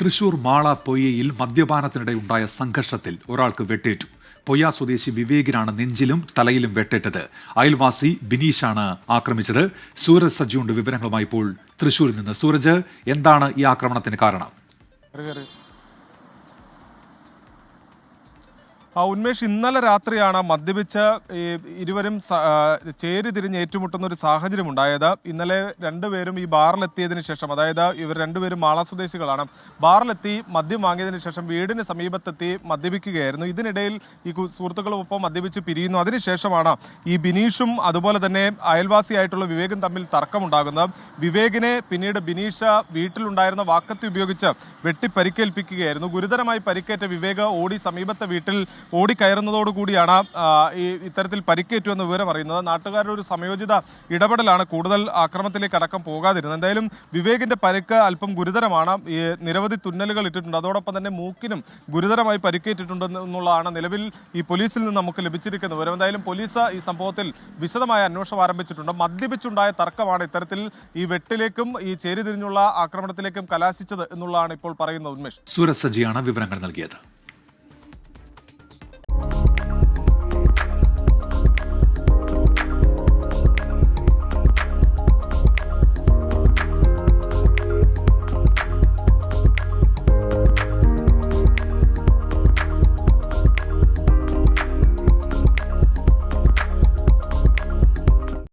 തൃശൂർ മാള പൊയ്യയിൽ മദ്യപാനത്തിനിടെ ഉണ്ടായ സംഘർഷത്തിൽ ഒരാൾക്ക് വെട്ടേറ്റു. പൊയ്യ സ്വദേശി വിവേകിനാണ് നെഞ്ചിലും തലയിലും വെട്ടേറ്റത്. അയൽവാസി ബിനീഷാണ് ആക്രമിച്ചത്. സൂരജ് സജ്ജുണ്ട് വിവരങ്ങളുമായി ഇപ്പോൾ തൃശൂരിൽ നിന്ന്. സൂരജ് എന്താണ് ഈ ആക്രമണത്തിന് കാരണം? ഉന്മേഷ് ഇന്നലെ രാത്രിയാണ് മദ്യപിച്ച് ഇരുവരും ചേരി തിരിഞ്ഞ് ഏറ്റുമുട്ടുന്ന ഒരു സാഹചര്യം ഉണ്ടായത്. ഇന്നലെ രണ്ടുപേരും ഈ ബാറിലെത്തിയതിനു ശേഷം അതായത് ഇവർ രണ്ടുപേരും മാള സ്വദേശികളാണ് ബാറിലെത്തി മദ്യം വാങ്ങിയതിനു ശേഷം വീടിന് സമീപത്തെത്തി മദ്യപിക്കുകയായിരുന്നു. ഇതിനിടയിൽ ഈ സുഹൃത്തുക്കളൊപ്പം മദ്യപിച്ച് പിരിയുന്നു. അതിനുശേഷമാണ് ഈ ബിനീഷും അതുപോലെ തന്നെ അയൽവാസിയായിട്ടുള്ള വിവേകും തമ്മിൽ തർക്കമുണ്ടാകുന്നത്. വിവേകിനെ പിന്നീട് ബിനീഷ് വീട്ടിലുണ്ടായിരുന്ന വാക്കത്തി ഉപയോഗിച്ച് വെട്ടി പരിക്കേൽപ്പിക്കുകയായിരുന്നു ഗുരുതരമായി പരിക്കേറ്റ വിവേക ഓടി സമീപത്തെ വീട്ടിൽ ഓടിക്കയറുന്നതോടുകൂടിയാണ് ഈ ഇത്തരത്തിൽ പരിക്കേറ്റു എന്ന വിവരം അറിയുന്നത്. നാട്ടുകാരുടെ ഒരു സംയോജിത ഇടപെടലാണ് കൂടുതൽ ആക്രമണത്തിലേക്ക് അടക്കം പോകാതിരുന്നത്. എന്തായാലും വിവേകിന്റെ പരിക്ക് അല്പം ഗുരുതരമാണ്. ഈ നിരവധി തുന്നലുകൾ ഇട്ടിട്ടുണ്ട്. അതോടൊപ്പം തന്നെ മൂക്കിനും ഗുരുതരമായി പരിക്കേറ്റിട്ടുണ്ട് എന്നുള്ളതാണ് നിലവിൽ ഈ പോലീസിൽ നിന്ന് നമുക്ക് ലഭിച്ചിരിക്കുന്ന വിവരം. എന്തായാലും പോലീസ് ഈ സംഭവത്തിൽ വിശദമായ അന്വേഷണം ആരംഭിച്ചിട്ടുണ്ട്. മദ്യപിച്ചുണ്ടായ തർക്കമാണ് ഇത്തരത്തിൽ ഈ വെട്ടിലേക്കും ഈ ചേരിതിരിഞ്ഞുള്ള ആക്രമണത്തിലേക്കും കലാശിച്ചത് എന്നുള്ളതാണ് ഇപ്പോൾ പറയുന്നത് ഉന്മേഷ്. സൂരജ് വിവരങ്ങൾ നൽകിയത്.